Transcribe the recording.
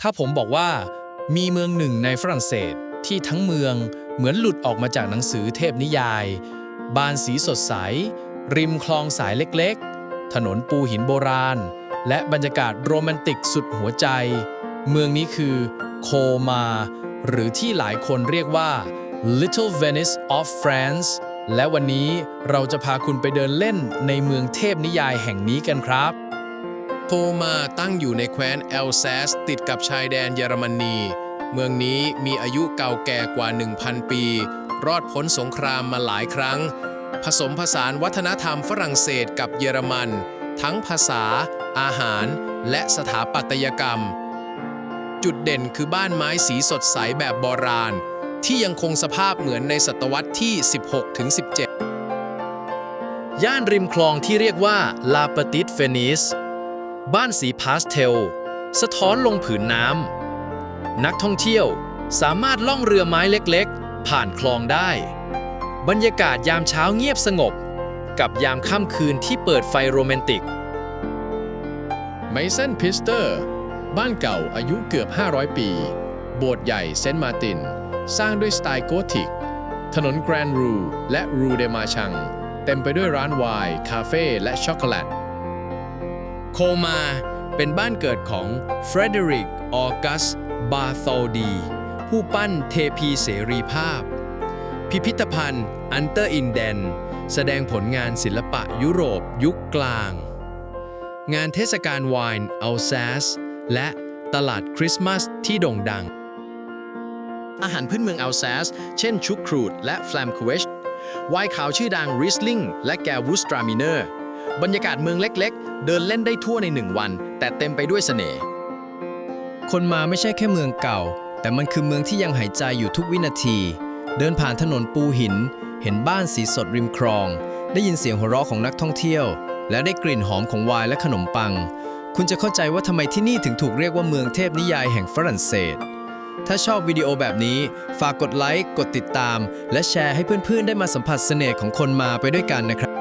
ถ้าผมบอกว่ามีเมืองหนึ่งในฝรั่งเศสที่ทั้งเมืองเหมือนหลุดออกมาจากหนังสือเทพนิยาย บานสีสดใส ริมคลองสายเล็กๆ ถนนปูหินโบราณ และบรรยากาศโรแมนติกสุดหัวใจ เมืองนี้คือโคมา หรือที่หลายคนเรียกว่า Little Venice of France และวันนี้เราจะพาคุณไปเดินเล่นในเมืองเทพนิยายแห่งนี้กันครับ โคมาตั้งอยู่ในแคว้นเอลแซสติดกับชายแดนเยอรมนี เมืองนี้มีอายุเก่าแก่กว่า 1,000 ปี รอดพ้นสงครามมาหลายครั้ง ผสมผสานวัฒนธรรมฝรั่งเศสกับเยอรมัน ทั้งภาษา อาหาร และสถาปัตยกรรม จุดเด่นคือบ้านไม้สีสดใสแบบโบราณ ที่ยังคงสภาพเหมือนในศตวรรษที่ 16-17 ย่านริมคลองที่เรียกว่าลาปติสเฟนิส บ้านสีพาสเทล สะท้อนลงผืนน้ำ นักท่องเที่ยวสามารถล่องเรือไม้เล็กๆ ผ่านคลองได้ บรรยากาศยามเช้าเงียบสงบ กับยามค่ำคืนที่เปิดไฟโรแมนติก ไมเซนพิสเตอร์ บ้านเก่าอายุเกือบ 500 ปี โบสถ์ใหญ่เซนต์มาติน สร้างด้วยสไตล์โกธิก ถนนแกรนรูและรูเดมาชัง เต็มไปด้วยร้านไวน์คาเฟ่และช็อกโกแลต โคมา เป็นบ้านเกิดของเฟรเดริกออกัส บาโธดี ผู้ปั้นเทพีเสรีภาพ พิพิธภัณฑ์อันเตอร์อินเดน แสดงผลงานศิลปะยุโรปยุคกลาง งานเทศกาลไวน์อัลแซส และตลาดคริสต์มาสที่โด่งดัง อาหารพื้นเมืองอัลแซส เช่นชุกครูดและแฟลมคเวชไวน์ขาวชื่อดังริสลิงและแกวูสตรามิเนอร์ บรรยากาศเมืองเล็กๆ เดินเล่นได้ทั่วในหนึ่งวัน แต่เต็มไปด้วยเสน่ห์คนมาไม่ใช่แค่เมืองเก่า แต่มันคือเมืองที่ยังหายใจอยู่ทุกวินาที เดินผ่านถนนปูหิน เห็นบ้านสีสดริมคลอง ได้ยินเสียงหัวเราะของนักท่องเที่ยว และได้กลิ่นหอมของไวน์และขนมปัง คุณจะเข้าใจว่าทำไมที่นี่ถึงถูกเรียกว่าเมืองเทพนิยายแห่งฝรั่งเศส ถ้าชอบวิดีโอแบบนี้ ฝากกดไลค์กดติดตาม และแชร์ให้เพื่อนๆ ได้มาสัมผัสเสน่ห์ของคนมาไปด้วยกันนะครับ